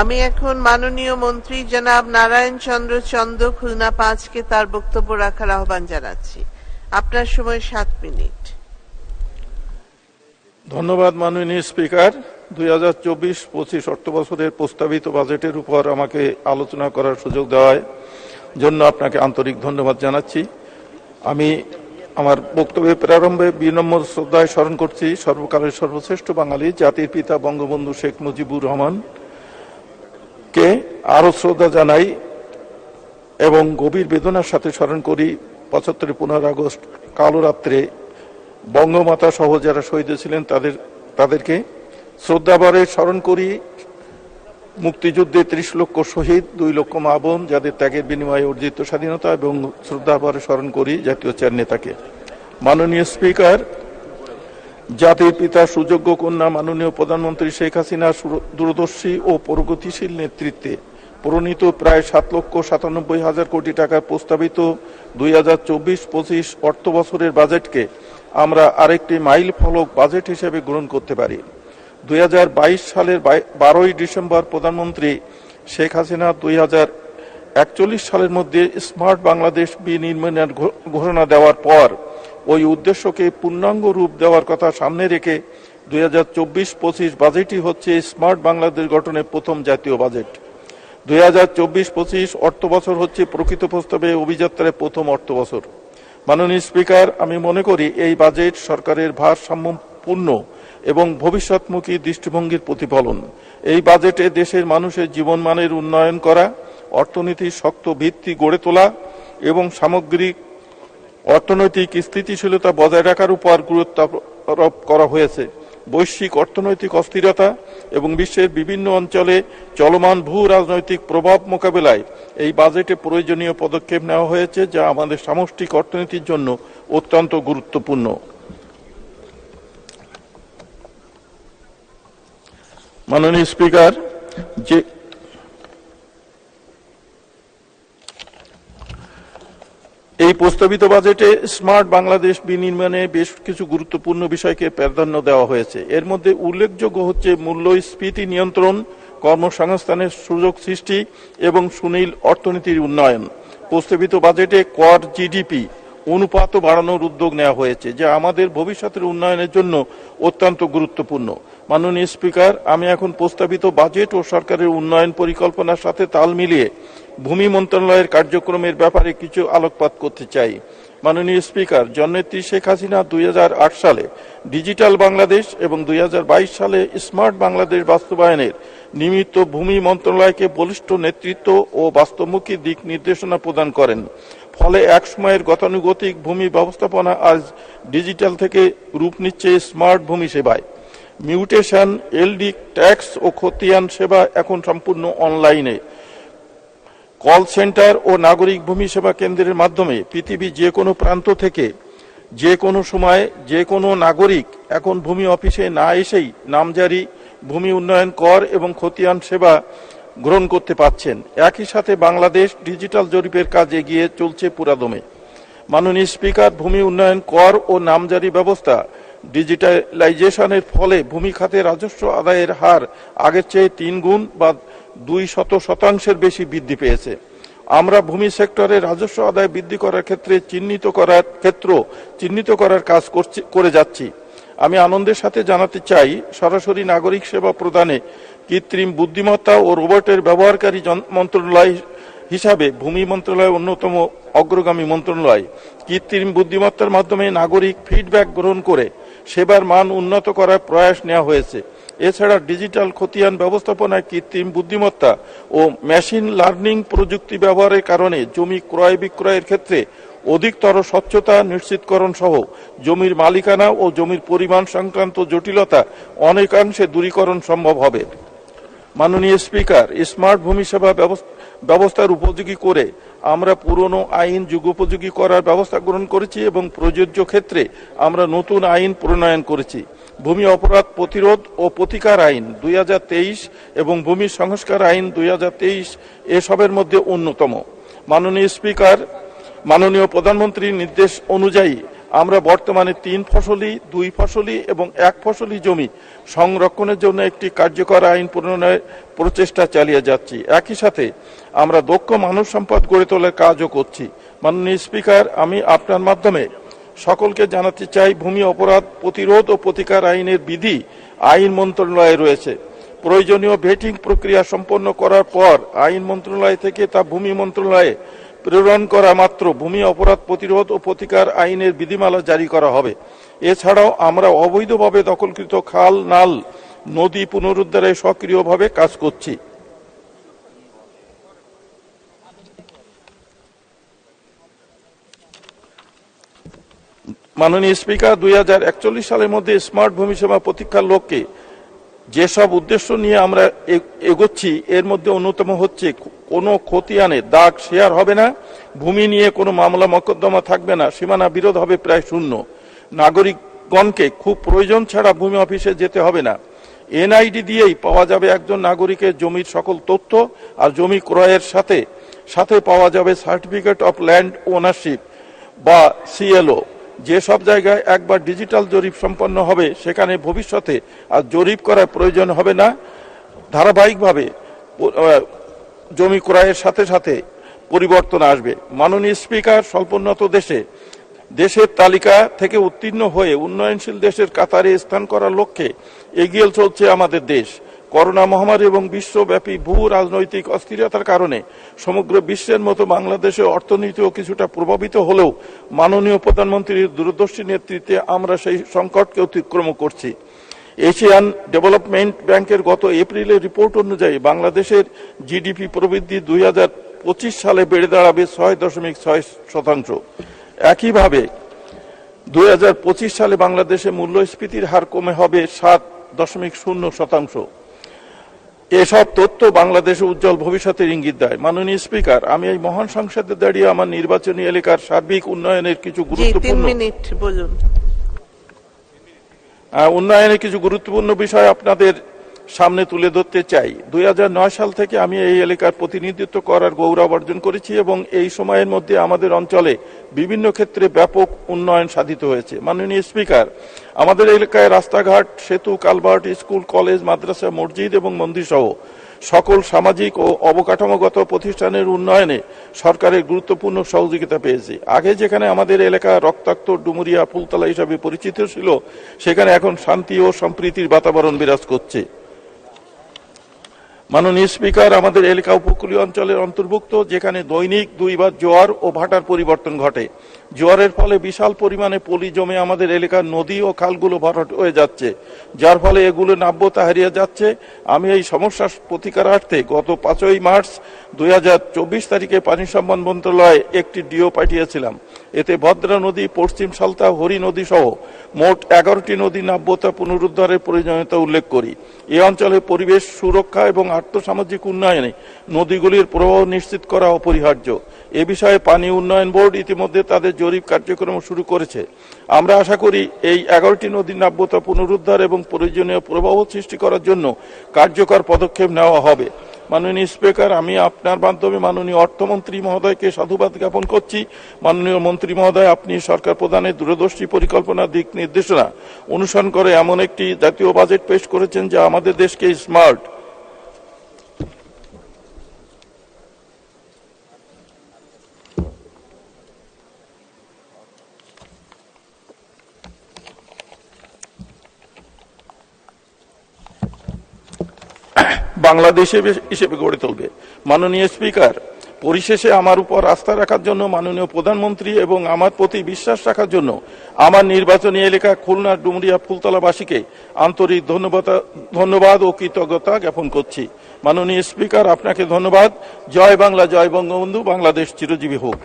আমি এখন মাননীয় মন্ত্রী জনাব নারায়ণ চন্দ্র চন্দ্র খুলনা পাঁচকে তার বক্তব্য রাখার আহ্বান জানাচ্ছি। আপনার সময় সাত মিনিট। ধন্যবাদ মাননীয় স্পিকার। দুই হাজার চব্বিশ পঁচিশ অর্থ বছরের প্রস্তাবিত বাজেটের উপর আমাকে আলোচনা করার সুযোগ দেওয়ায় জন্য আপনাকে আন্তরিক ধন্যবাদ জানাচ্ছি। আমি আমার বক্তব্যের প্রারম্ভে বিনম্র শ্রদ্ধায় স্মরণ করছি সর্বকালের সর্বশ্রেষ্ঠ বাঙালি জাতির পিতা বঙ্গবন্ধু শেখ মুজিবুর রহমান। কে? আরও শ্রদ্ধা জানাই এবং গভীর বেদনার সাথে স্মরণ করি, পঁচাত্তরের পনেরো আগস্ট, কালো রাত্রে বঙ্গমাতা সহ যারা শহীদ ছিলেন তাদের, তাদেরকে শ্রদ্ধাভরে স্মরণ করি, মুক্তিযুদ্ধে ত্রিশ লক্ষ শহীদ, দুই লক্ষ মা বোন, যাদের ত্যাগের বিনিময়ে অর্জিত স্বাধীনতা এবং শ্রদ্ধাভরে স্মরণ করি, জাতীয় চার নেতাকে। মাননীয় স্পিকার জাতির পিতা সুযোগ্য কন্যা মাননীয় প্রধানমন্ত্রী শেখ হাসিনা দূরদর্শী ও প্রগতিশীল নেতৃত্বে প্রণীত প্রায় সাত লক্ষ সাতানব্বই হাজার কোটি টাকার প্রস্তাবিত দুই হাজার চব্বিশ পঁচিশ অর্থ বছরের বাজেটকে আমরা আরেকটি মাইল ফলক বাজেট হিসেবে গ্রহণ করতে পারি। দুই হাজার বাইশ সালের বারোই ডিসেম্বর প্রধানমন্ত্রী শেখ হাসিনা দুই হাজার একচল্লিশ সালের মধ্যে স্মার্ট বাংলাদেশ বিনির্মাণের ঘোষণা দেওয়ার পর ওই উদ্দেশ্যকে পূর্ণাঙ্গ রূপ দেওয়ার কথা সামনে রেখে দুই হাজার চব্বিশ পঁচিশ বাজেটই হচ্ছে স্মার্ট বাংলাদেশ গঠনের প্রথম জাতীয় বাজেট। দুই হাজার চব্বিশ পঁচিশ অর্থ বছর হচ্ছে প্রকৃত প্রস্তাবে অভিযাত্রায় প্রথম অর্থ বছর মাননীয় স্পিকার, আমি মনে করি এই বাজেট সরকারের ভারসাম্যপূর্ণ এবং ভবিষ্যৎমুখী দৃষ্টিভঙ্গির প্রতিফলন। এই বাজেটে দেশের মানুষের জীবনমানের উন্নয়ন করা অর্থনীতির শক্ত ভিত্তি গড়ে তোলা এবং সামগ্রিক অর্থনৈতিক স্থিতিশীলতা বজায় রাখার উপর গুরুত্ব আরোপ করা হয়েছে। বৈশ্বিক অর্থনৈতিক অস্থিরতা এবং বিশ্বের বিভিন্ন অঞ্চলে চলমান ভূ রাজনৈতিক প্রভাব মোকাবেলায় এই বাজেটে প্রয়োজনীয় পদক্ষেপ নেওয়া হয়েছে, যা আমাদের সামষ্টিক অর্থনীতির জন্য অত্যন্ত গুরুত্বপূর্ণ। মাননীয় স্পিকার, যে এই প্রস্তাবিত বাজেটে স্মার্ট বাংলাদেশ বিনির্মাণে বেশ কিছু গুরুত্বপূর্ণ বিষয়কে প্রাধান্য দেওয়া হয়েছে। এর মধ্যে উল্লেখযোগ্য হচ্ছে মূল্যস্ফীতি নিয়ন্ত্রণ, কর্মসংস্থানের সুযোগ সৃষ্টি এবং সুনীল অর্থনীতির উন্নয়ন। প্রস্তাবিত বাজেটে কর জিডিপি অনুপাতও বাড়ানোর উদ্যোগ নেওয়া হয়েছে, যা আমাদের ভবিষ্যতের উন্নয়নের জন্য অত্যন্ত গুরুত্বপূর্ণ। মাননীয় স্পিকার, আমি এখন প্রস্তাবিত বাজেট ও সরকারের উন্নয়ন পরিকল্পনার সাথে তাল মিলিয়ে ভূমি মন্ত্রণালয়ের কার্যক্রমের ব্যাপারে কিছু আলোকপাত করতে চাই। মাননীয় স্পিকার, জননেত্রী শেখ হাসিনা দুই হাজার আট সালে ডিজিটাল বাংলাদেশ এবং দুই হাজার বাইশ সালে স্মার্ট বাংলাদেশ বাস্তবায়নের নিমিত্ত ভূমি মন্ত্রণালয়কে বলিষ্ঠ নেতৃত্ব ও বাস্তবমুখী দিক নির্দেশনা প্রদান করেন। ফলে এক সময়ের গতানুগতিক ভূমি ব্যবস্থাপনা আজ ডিজিটাল থেকে রূপ নিচ্ছে স্মার্ট ভূমি সেবায়। মিউটেশন, এলডি, ট্যাক্স ও খতিয়ান সেবা এখন সম্পূর্ণ অনলাইনে। কল সেন্টার ও নাগরিক ভূমি সেবা কেন্দ্রের মাধ্যমে পৃথিবীর যে কোনো প্রান্ত থেকে যে কোনো সময় যে কোনো নাগরিক এখন ভূমি অফিসে না এসেই নামজারি, ভূমি উন্নয়ন কর এবং খতিয়ান সেবা গ্রহণ করতে পাচ্ছেন একই সাথে বাংলাদেশ ডিজিটাল জরিপের কাজ এগিয়ে চলছে পুরাদমে। মাননীয় স্পিকার, ভূমি উন্নয়ন কর ও নামজারি ব্যবস্থা ডিজিটালাইজেশনের ফলে ভূমি খাতে রাজস্ব আদায়ের হার আগের চেয়ে তিন গুণ বা দুই শত শতাংশের বেশি বৃদ্ধি পেয়েছে। আমরা ভূমি সেক্টরে রাজস্ব আদায় বৃদ্ধি করার ক্ষেত্রে চিহ্নিত করার ক্ষেত্র চিহ্নিত করার কাজ করে যাচ্ছি। আমি আনন্দের সাথে জানাতে চাই, সরাসরি নাগরিক সেবা প্রদানে কৃত্রিম বুদ্ধিমত্তা ও রোবটের ব্যবহারকারী মন্ত্রণালয় হিসাবে ভূমি মন্ত্রণালয় অন্যতম অগ্রগামী মন্ত্রণালয়। কৃত্রিম বুদ্ধিমত্তার মাধ্যমে নাগরিক ফিডব্যাক গ্রহণ করে সেবার মান উন্নত করার প্রয়াস নেওয়া হয়েছে। এছাড়া ডিজিটাল খতিয়ান ব্যবস্থাপনায় কৃত্রিম বুদ্ধিমত্তা ও মেশিন লার্নিং প্রযুক্তি ব্যবহারের কারণে জমি ক্রয় বিক্রয়ের ক্ষেত্রে অধিকতর স্বচ্ছতা নিশ্চিতকরণ সহ জমির মালিকানা ও জমির পরিমাণ সংক্রান্ত জটিলতা অনেকাংশে দূরীকরণ সম্ভব হবে। মাননীয় স্পিকার, স্মার্ট ভূমি সেবা ব্যবস্থার উপযোগী করে আমরা পুরনো আইন যুগোপযোগী করার ব্যবস্থা গ্রহণ করেছি এবং প্রযোজ্য ক্ষেত্রে আমরা নতুন আইন প্রণয়ন করেছি। ভূমি অপরাধ প্রতিরোধ ও প্রতিকার আইন দুই হাজার তেইশ এবং ভূমি সংস্কার আইন দুই হাজার তেইশ এসবের মধ্যে অন্যতম। মাননীয় স্পিকার, মাননীয় প্রধানমন্ত্রীর নির্দেশ অনুযায়ী আমরা বর্তমানে তিন ফসলি, দুই ফসলি এবং এক ফসলি জমি সংরক্ষণের জন্য একটি কার্যকর আইন প্রণয়নের প্রচেষ্টা চালিয়ে যাচ্ছি। একই সাথে আমরা দক্ষ মানব সম্পদ গড়ে তোলার কাজও করছি। মাননীয় স্পিকার, আমি আপনার মাধ্যমে সকলকে জানাতে চাই, ভূমি অপরাধ প্রতিরোধ ও প্রতিকার আইনের বিধি আইন মন্ত্রণালয়ে রয়েছে। প্রয়োজনীয় ভেটিং প্রক্রিয়া সম্পন্ন করার পর আইন মন্ত্রণালয় থেকে তা ভূমি মন্ত্রণালয়ে প্রেরণ করা মাত্র ভূমি অপরাধ প্রতিরোধ ও প্রতিকার আইনের বিধিমালা জারি করা হবে। এছাড়াও আমরা অবৈধভাবে দখলকৃত খাল, নাল, নদী পুনরুদ্ধারে সক্রিয়ভাবে কাজ করছি। মাননীয় স্পিকার, দুই হাজার একচল্লিশ সালের মধ্যে স্মার্ট ভূমি সেবা প্রতীক্ষার লক্ষ্যে যেসব উদ্দেশ্য নিয়ে আমরা এগোচ্ছি, এর মধ্যে অন্যতম হচ্ছে কোনো খতিয়ানে দাগ শেয়ার হবে না, ভূমি নিয়ে কোনো মামলা মকদ্দমা থাকবে না, সীমানা বিরোধ হবে প্রায় শূন্য। নাগরিকগণকে খুব প্রয়োজন ছাড়া ভূমি অফিসে যেতে হবে না। এনআইডি দিয়েই পাওয়া যাবে একজন নাগরিকের জমির সকল তথ্য আর জমি ক্রয়ের সাথে সাথে পাওয়া যাবে সার্টিফিকেট অফ ল্যান্ড ওনারশিপ বা সিএলও। যে সব জায়গায় একবার ডিজিটাল জরিপ সম্পন্ন হবে, সেখানে ভবিষ্যতে আর জরিপ করার প্রয়োজন হবে না। ধারাবাহিকভাবে জমি ক্রয়ের সাথে সাথে পরিবর্তন আসবে। মাননীয় স্পিকার, স্বল্পোন্নত দেশে, দেশের তালিকা থেকে উত্তীর্ণ হয়ে উন্নয়নশীল দেশের কাতারে স্থান করার লক্ষ্যে এগিয়ে চলছে আমাদের দেশ। করোনা মহামারী এবং বিশ্বব্যাপী ভূ রাজনৈতিক অস্থিরতার কারণে সমগ্র বিশ্বের মতো বাংলাদেশের অর্থনীতিও কিছুটা প্রভাবিত হলেও মাননীয় প্রধানমন্ত্রীর দূরদর্শী নেতৃত্বে আমরা সেই সংকটকে অতিক্রম করছি। এশিয়ান ডেভেলপমেন্ট ব্যাংকের গত এপ্রিলের রিপোর্ট অনুযায়ী বাংলাদেশের জিডিপি প্রবৃদ্ধি দুই পঁচিশ সালে বেড়ে দাঁড়াবে ছয় দশমিক ছয় শতাংশ। একইভাবে দুই হাজার পঁচিশ সালে বাংলাদেশে মূল্যস্ফীতির হার কমে হবে সাত দশমিক শূন্য শতাংশ। এসব তথ্য বাংলাদেশে উজ্জ্বল ভবিষ্যতের ইঙ্গিত দেয়। মাননীয় স্পিকার আমি এই মহান সংসদে দাঁড়িয়ে আমার নির্বাচনী এলাকার সার্বিক উন্নয়নের কিছু গুরুত্বপূর্ণ আহ, উন্নয়নের কিছু গুরুত্বপূর্ণ বিষয় আপনাদের সামনে তুলে ধরতে চাই। দুই হাজার নয় সাল থেকে আমি এই এলাকার প্রতিনিধিত্ব করার গৌরব অর্জন করেছি এবং এই সময়ের মধ্যে আমাদের অঞ্চলে বিভিন্ন ক্ষেত্রে ব্যাপক উন্নয়ন সাধিত হয়েছে। মাননীয় স্পিকার, আমাদের এলাকায় রাস্তাঘাট, সেতু, কালভার্ট, স্কুল, কলেজ, মাদ্রাসা, মসজিদ এবং মন্দির সহ সকল সামাজিক ও অবকাঠামোগত প্রতিষ্ঠানের উন্নয়নে সরকারের গুরুত্বপূর্ণ সহযোগিতা পেয়েছে। আগে যেখানে আমাদের এলাকা রক্তাক্ত ডুমুরিয়া, ফুলতলা হিসাবে পরিচিত ছিল, সেখানে এখন শান্তি ও সম্প্রীতির বাতাবরণ বিরাজ করছে। মাননীয় স্পিকার, আমাদের এলাকা উপকূলীয় অঞ্চলের অন্তর্ভুক্ত, যেখানে দৈনিক দুইবার জোয়ার ও ভাটার পরিবর্তন ঘটে। জোয়ারের ফলে বিশাল পরিমাণে পলি জমে আমাদের এলাকার নদী ও খালগুলো ভরাট হয়ে যাচ্ছে। যার ফলে এগুলো নাব্যতা হারিয়ে যাচ্ছে। আমি এই সমস্যার প্রতিকারার্থে গত পাঁচই মার্চ দু হাজার চব্বিশ তারিখে পানি সম্মান মন্ত্রণালয়ে একটি ডিও পাঠিয়েছিলাম। এতে ভদ্রা নদী, পশ্চিম সালতা, হরি নদী সহ মোট এগারোটি নদী নাব্যতা পুনরুদ্ধারের প্রয়োজনীয়তা উল্লেখ করি। এ অঞ্চলে পরিবেশ সুরক্ষা এবং আর্থসামাজিক উন্নয়নে নদীগুলির প্রবাহ নিশ্চিত করা অপরিহার্য। এ বিষয়ে পানি উন্নয়ন বোর্ড ইতিমধ্যে তাদের জরিপ কার্যক্রম শুরু করেছে। আমরা আশা করি এই এগারোটি নদীর নাব্যতা পুনরুদ্ধার এবং প্রয়োজনীয় প্রবাহ সৃষ্টি করার জন্য কার্যকর পদক্ষেপ নেওয়া হবে। মাননীয় স্পিকার, আমি আপনার মাধ্যমে মাননীয় অর্থমন্ত্রী মহোদয়কে সাধুবাদ জ্ঞাপন করছি। মাননীয় মন্ত্রী মহোদয়, আপনি সরকার প্রধানের দূরদর্শী পরিকল্পনা, দিক নির্দেশনা অনুসরণ করে এমন একটি জাতীয় বাজেট পেশ করেছেন যা আমাদের দেশকে স্মার্ট বাংলাদেশ হিসেবে গড়ে তুলবে। মাননীয় স্পিকার, পরিশেষে আমার উপর আস্থা রাখার জন্য মাননীয় প্রধানমন্ত্রী এবং আমার প্রতি বিশ্বাস রাখার জন্য আমার নির্বাচনী এলাকা খুলনা ডুমরিয়া ফুলতলাবাসীকে আন্তরিক ধন্যবাদ ধন্যবাদ ও কৃতজ্ঞতা জ্ঞাপন করছি। মাননীয় স্পিকার, আপনাকে ধন্যবাদ। জয় বাংলা, জয় বঙ্গবন্ধু, বাংলাদেশ চিরজীবী হোক।